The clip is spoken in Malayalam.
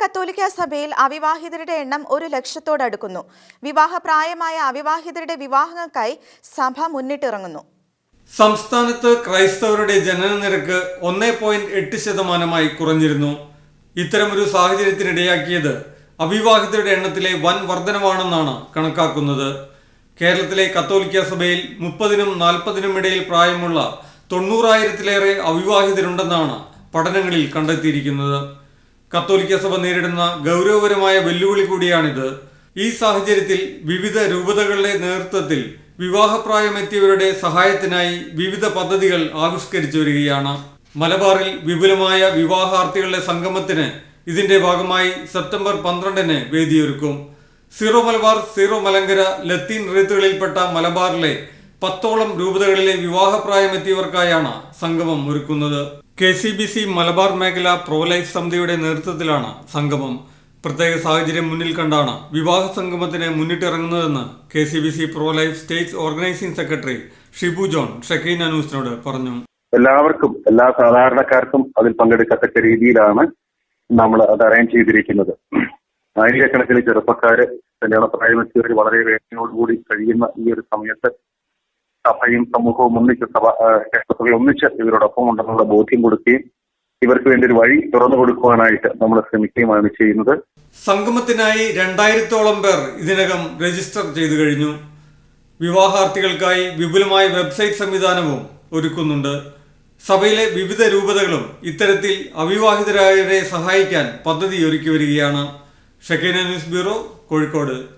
കത്തോലിക്ക സഭയിൽ അവിവാഹിതരുടെ എണ്ണം ഒരു ലക്ഷത്തോടടുക്കുന്നു വിവാഹപ്രായമായ അവിവാഹിതരുടെ വിവാഹങ്ങൾക്കായി സഭ മുന്നിട്ടിറങ്ങുന്നു. സംസ്ഥാനത്ത് ക്രൈസ്തവരുടെ ജനന നിരക്ക് ഒന്നേ പോയിന്റ് എട്ട് ശതമാനമായി കുറഞ്ഞിരുന്നു. ഇത്തരമൊരു സാഹചര്യത്തിനിടയാക്കിയത് അവിവാഹിതരുടെ എണ്ണത്തിലെ വൻ വർധനമാണെന്നാണ് കണക്കാക്കുന്നത്. കേരളത്തിലെ കത്തോലിക്ക സഭയിൽ മുപ്പതിനും നാൽപ്പതിനും ഇടയിൽ പ്രായമുള്ള തൊണ്ണൂറായിരത്തിലേറെ അവിവാഹിതരുണ്ടെന്നാണ് പഠനങ്ങളിൽ കണ്ടെത്തിയിരിക്കുന്നത്. കത്തോലിക്ക സഭ നേരിടുന്ന ഗൗരവപരമായ വെല്ലുവിളി കൂടിയാണിത്. ഈ സാഹചര്യത്തിൽ വിവിധ രൂപതകളുടെ നേതൃത്വത്തിൽ വിവാഹപ്രായമെത്തിയവരുടെ സഹായത്തിനായി വിവിധ പദ്ധതികൾ ആവിഷ്കരിച്ചു വരികയാണ്. മലബാറിൽ വിപുലമായ വിവാഹാർത്ഥികളുടെ സംഗമത്തിന് ഇതിന്റെ ഭാഗമായി സെപ്റ്റംബർ പന്ത്രണ്ടിന് വേദിയൊരുക്കും. സീറോ മലബാർ സീറോ മലങ്കര ലത്തീൻ റീത്തുകളിൽപ്പെട്ട മലബാറിലെ പത്തോളം രൂപതകളിലെ വിവാഹപ്രായമെത്തിയവർക്കായാണ് സംഗമം ഒരുക്കുന്നത്. K C B C Malabar മേഖല പ്രോലൈഫ് സമിതിയുടെ നേതൃത്വത്തിലാണ് സംഗമം. പ്രത്യേക സാഹചര്യം മുന്നിൽ കണ്ടാണ് വിവാഹ സംഗമത്തിന് മുന്നിട്ടിറങ്ങുന്നതെന്ന് K C B C pro life state organising secretary Shibu John Shekinah ന്യൂസിനോട് പറഞ്ഞു. എല്ലാവർക്കും എല്ലാ സാധാരണക്കാർക്കും അതിൽ പങ്കെടുക്കത്തക്ക രീതിയിലാണ് നമ്മൾ അത് അറേഞ്ച് ചെയ്തിരിക്കുന്നത്. ആയിരക്കണക്കിന് ചെറുപ്പക്കാര് കല്യാണ പ്രായമെത്തിയവർ വളരെ വേദനയോടുകൂടി കഴിയുന്ന ഈ ഒരു സമയത്ത് സഭയും സമൂഹവും ഒന്നിച്ച് സഭ കേരളത്തിൽ ഒന്നിച്ച് ഇവരോടൊപ്പം ഉണ്ടെന്നുള്ള ബോധ്യം കൊടുക്കുകയും ഇവർക്ക് വേണ്ടി ഒരു വഴി തുറന്നു കൊടുക്കുവാനായിട്ട് നമ്മൾ ശ്രമിക്കുകയുമാണ് ചെയ്യുന്നത്. സംഗമത്തിനായി രണ്ടായിരത്തോളം പേർ ഇതിനകം രജിസ്റ്റർ ചെയ്തു കഴിഞ്ഞു. വിവാഹാർത്ഥികൾക്കായി വിപുലമായ വെബ്സൈറ്റ് സംവിധാനവും ഒരുക്കുന്നുണ്ട്. സഭയിലെ വിവിധ രൂപതകളും ഇത്തരത്തിൽ അവിവാഹിതരായവരെ സഹായിക്കാൻ പദ്ധതി ഒരുക്കി വരികയാണ്. Shekinah news bureau Kozhikode.